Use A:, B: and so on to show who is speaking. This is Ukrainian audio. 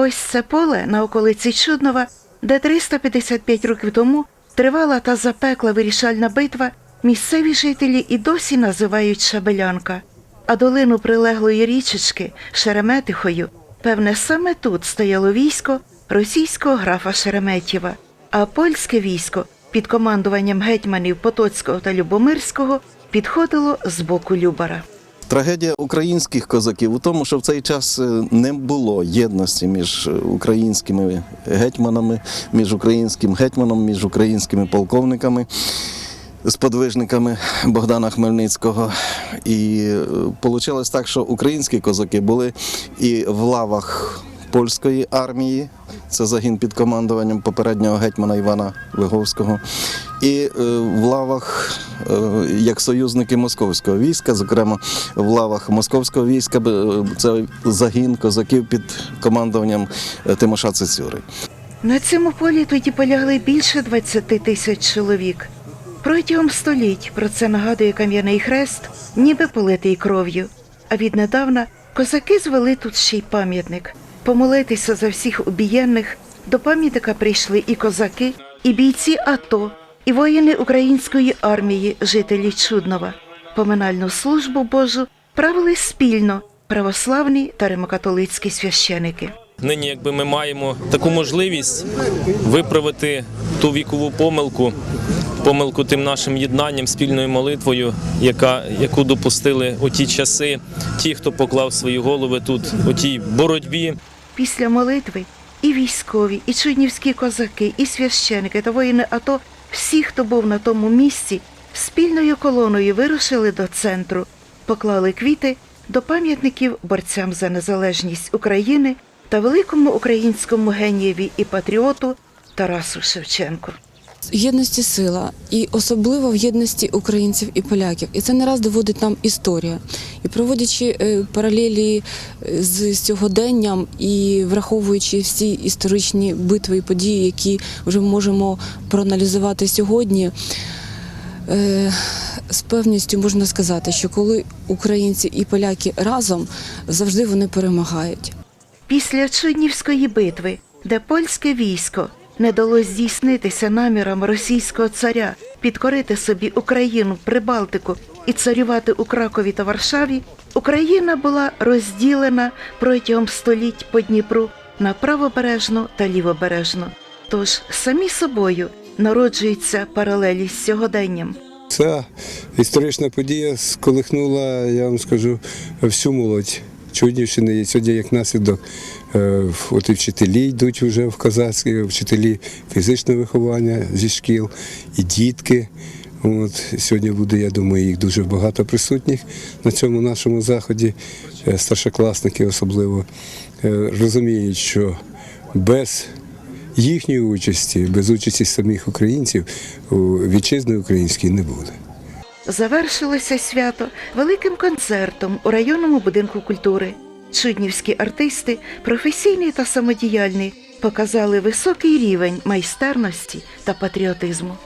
A: Ось це поле на околиці Чуднова, де 355 років тому тривала та запекла вирішальна битва, місцеві жителі і досі називають Шабелянка. А долину прилеглої річечки Шереметихою, певне, саме тут стояло військо російського графа Шереметєва, а польське військо під командуванням гетьманів Потоцького та Любомирського підходило з боку Любара.
B: Трагедія українських козаків у тому, що в цей час е, не було єдності між е, українськими гетьманами, між українським гетьманом, між українськими полковниками, сподвижниками Богдана Хмельницького. І вийшло так, що українські козаки були і в лавах польської армії, це загін під командуванням попереднього гетьмана Івана Виговського, і е, в лавах е, як союзники московського війська, зокрема в лавах московського війська, е, це загін козаків під командуванням Тимоша Цицюри.
A: На цьому полі тоді полягли більше 20 тисяч чоловік. Протягом століть про це нагадує кам'яний хрест, ніби политий кров'ю. А віднедавна козаки звели тут ще й пам'ятник. Помолитися за всіх убієнних до пам'ятника прийшли і козаки, і бійці АТО, і воїни української армії, жителі Чуднова. Поминальну службу Божу правили спільно православні та римокатолицькі священики.
C: Нині, якби ми маємо таку можливість виправити ту вікову помилку, помилку тим нашим єднанням, спільною молитвою, яка, яку допустили у ті часи, ті, хто поклав свої голови тут, у тій боротьбі.
A: Після молитви і військові, і чуднівські козаки, і священики та воїни АТО, всі, хто був на тому місці, спільною колоною вирушили до центру, поклали квіти до пам'ятників борцям за незалежність України та великому українському генієві і патріоту Тарасу Шевченку.
D: Єдності сила, і особливо в єдності українців і поляків. І це не раз доводить нам історія. І проводячи е, паралелі е, з сьогоденням і враховуючи всі історичні битви і події, які вже можемо проаналізувати сьогодні. е, З певністю можна сказати, що коли українці і поляки разом завжди вони перемагають.
A: Після Чуднівської битви, де польське військо не дало здійснитися намірам російського царя підкорити собі Україну, Прибалтику і царювати у Кракові та Варшаві, Україна була розділена протягом століть по Дніпру на правобережну та лівобережну. Тож самі собою народжуються паралелі з сьогоденням.
E: Ця історична подія сколихнула, я вам скажу, всю молодь Чуднівщини. І сьогодні, як наслідок, е, от і вчителі йдуть вже в казацькі, вчителі фізичного виховання зі шкіл, і дітки. От, сьогодні буде, я думаю, їх дуже багато присутніх на цьому нашому заході. Е, Старшокласники особливо е, розуміють, що без їхньої участі, без участі самих українців, вітчизни української не буде.
A: Завершилося свято великим концертом у районному будинку культури. Чуднівські артисти, професійні та самодіяльні, показали високий рівень майстерності та патріотизму.